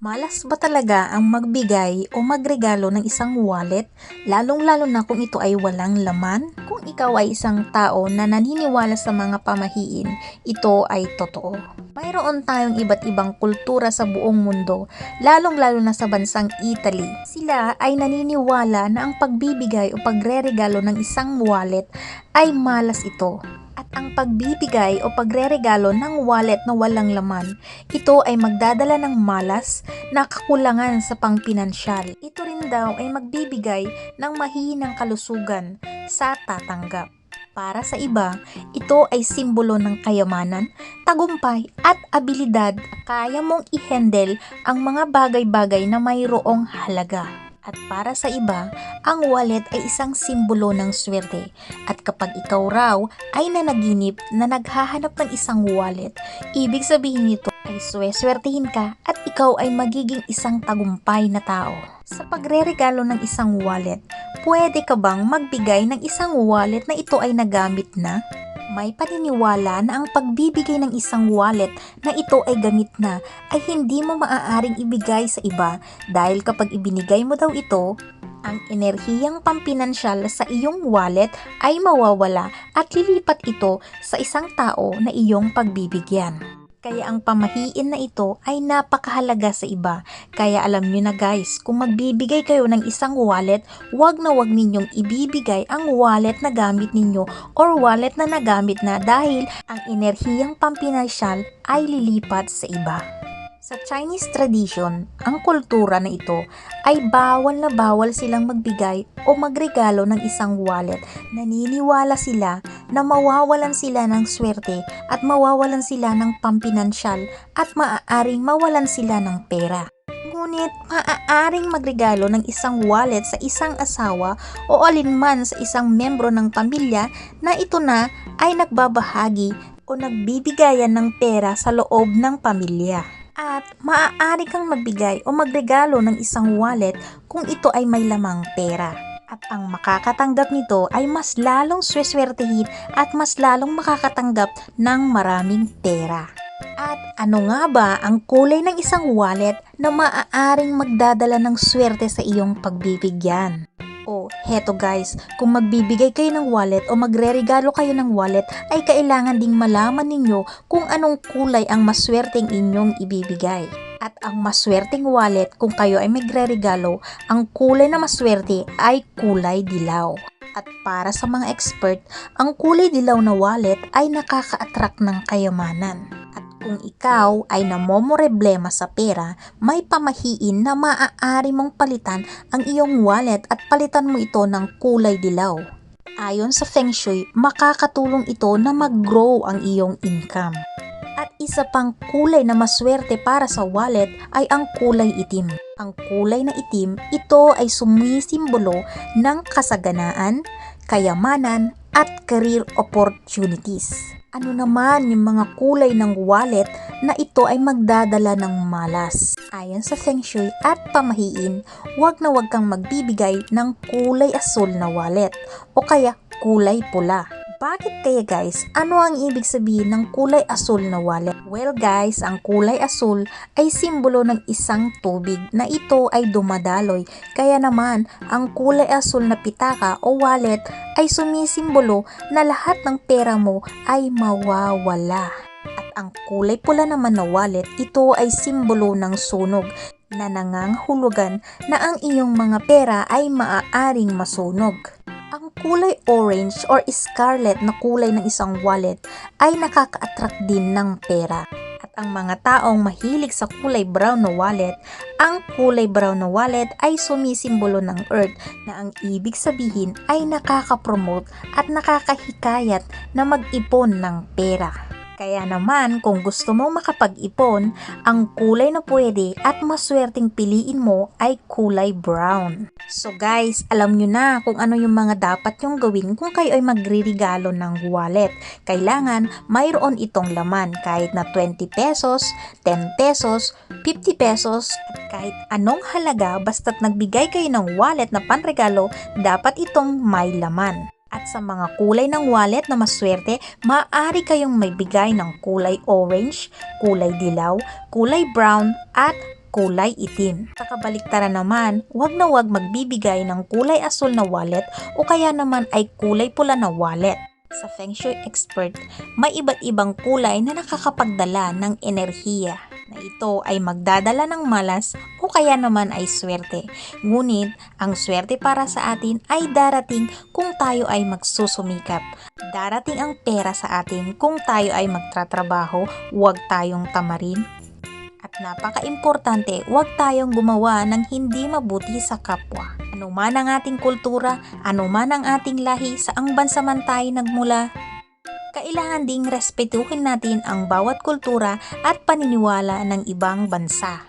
Malas ba talaga ang magbigay o magregalo ng isang wallet, lalong-lalo na kung ito ay walang laman? Kung ikaw ay isang tao na naniniwala sa mga pamahiin, ito ay totoo. Mayroon tayong iba't ibang kultura sa buong mundo, lalong-lalo na sa bansang Italy. Sila ay naniniwala na ang pagbibigay o pagreregalo ng isang wallet ay malas ito ang pagbibigay o pagreregalo ng wallet na walang laman, ito ay magdadala ng malas na kakulangan sa pangpinansyal. Ito rin daw ay magbibigay ng mahihinang kalusugan sa tatanggap. Para sa iba, ito ay simbolo ng kayamanan, tagumpay at abilidad. Kaya mong i-handle ang mga bagay-bagay na mayroong halaga. At para sa iba, ang wallet ay isang simbolo ng swerte. At kapag ikaw raw ay nanaginip na naghahanap ng isang wallet, ibig sabihin nito ay sweswertihin ka at ikaw ay magiging isang tagumpay na tao. Sa pagreregalo ng isang wallet, pwede ka bang magbigay ng isang wallet na ito ay nagamit na? May paniniwala na ang pagbibigay ng isang wallet na ito ay gamit na ay hindi mo maaaring ibigay sa iba dahil kapag ibinigay mo daw ito, ang enerhiyang pampinansyal sa iyong wallet ay mawawala at lilipat ito sa isang tao na iyong pagbibigyan. Kaya ang pamahiin na ito ay napakahalaga sa iba. Kaya alam nyo na guys, kung magbibigay kayo ng isang wallet, wag na wag ninyong ibibigay ang wallet na gamit ninyo or wallet na nagamit na dahil ang enerhiyang pampinasyal ay lilipat sa iba. Sa Chinese tradition, ang kultura na ito ay bawal na bawal silang magbigay o magregalo ng isang wallet. Naniniwala sila na mawawalan sila ng swerte at mawawalan sila ng pampinansyal at maaaring mawalan sila ng pera. Ngunit maaaring magregalo ng isang wallet sa isang asawa o alinman sa isang membro ng pamilya na ito na ay nagbabahagi o nagbibigayan ng pera sa loob ng pamilya. At maaari kang magbigay o magregalo ng isang wallet kung ito ay may lamang pera. At ang makakatanggap nito ay mas lalong sweswertehin at mas lalong makakatanggap ng maraming pera. At ano nga ba ang kulay ng isang wallet na maaaring magdadala ng swerte sa iyong pagbibigyan? Heto guys, kung magbibigay kayo ng wallet o magre-regalo kayo ng wallet, ay kailangan ding malaman ninyo kung anong kulay ang maswerteng inyong ibibigay. At ang maswerteng wallet, kung kayo ay magre-regalo, ang kulay na maswerte ay kulay dilaw. At para sa mga expert, ang kulay dilaw na wallet ay nakaka-attract ng kayamanan. At kung ikaw ay namomoreblema sa pera, may pamahiin na maaari mong palitan ang iyong wallet at palitan mo ito ng kulay dilaw. Ayon sa Feng Shui, makakatulong ito na mag-grow ang iyong income. At isa pang kulay na maswerte para sa wallet ay ang kulay itim. Ang kulay na itim, ito ay sumisimbolo ng kasaganaan, kayamanan, at career opportunities. Ano naman yung mga kulay ng wallet na ito ay magdadala ng malas? Ayon sa Feng Shui at pamahiin, wag na wag kang magbibigay ng kulay asul na wallet o kaya kulay pula. Bakit kaya guys? Ano ang ibig sabihin ng kulay asul na wallet? Well guys, ang kulay asul ay simbolo ng isang tubig na ito ay dumadaloy. Kaya naman, ang kulay asul na pitaka o wallet ay sumisimbolo na lahat ng pera mo ay mawawala. At ang kulay pula naman na wallet, ito ay simbolo ng sunog na nangangahulugan na ang iyong mga pera ay maaaring masunog. Kulay orange or scarlet na kulay ng isang wallet ay nakaka-attract din ng pera. At ang mga taong mahilig sa kulay brown na wallet, ang kulay brown na wallet ay sumisimbolo ng earth na ang ibig sabihin ay nakaka-promote at nakakahikayat na mag-ipon ng pera. Kaya naman kung gusto mong makapag-ipon, ang kulay na pwede at maswerteng piliin mo ay kulay brown. So guys, alam nyo na kung ano yung mga dapat yung gawin kung kayo ay magre-regalo ng wallet. Kailangan mayroon itong laman kahit na 20 pesos, 10 pesos, 50 pesos, at kahit anong halaga basta't nagbigay kayo ng wallet na panregalo, dapat itong may laman. At sa mga kulay ng wallet na maswerte, maaari kayong may bigay ng kulay orange, kulay dilaw, kulay brown, at kulay itim. Sa kabaliktaran naman, wag na wag magbibigay ng kulay asul na wallet o kaya naman ay kulay pula na wallet. Sa Feng Shui expert, may iba't ibang kulay na nakakapagdala ng enerhiya na ito ay magdadala ng malas o kaya naman ay swerte. Ngunit, ang swerte para sa atin ay darating kung tayo ay magsusumikap. Darating ang pera sa atin kung tayo ay magtratrabaho, huwag tayong tamarin. At napaka-importante, huwag tayong gumawa ng hindi mabuti sa kapwa. Ano man ang ating kultura, ano man ang ating lahi, saang bansa man tayo nagmula, kailangan ding respetuhin natin ang bawat kultura at paniniwala ng ibang bansa.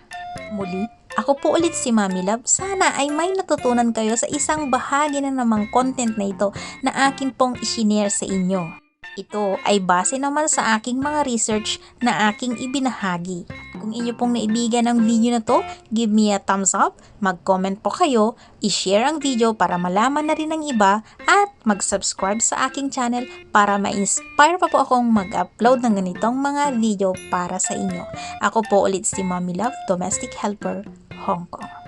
Muli, ako po ulit si Mami Love. Sana ay may natutunan kayo sa isang bahagi na namang content na ito na akin pong isinare sa inyo. Ito ay base naman sa aking mga research na aking ibinahagi. Kung inyo pong naibigan ang video na to, give me a thumbs up, mag-comment po kayo, i-share ang video para malaman na rin ng iba, at mag-subscribe sa aking channel para ma-inspire pa po akong mag-upload ng ganitong mga video para sa inyo. Ako po ulit si Mommy Love, Domestic Helper, Hong Kong.